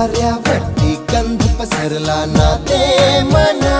కార్య వట్టి గంధప సరళ నా దే మనా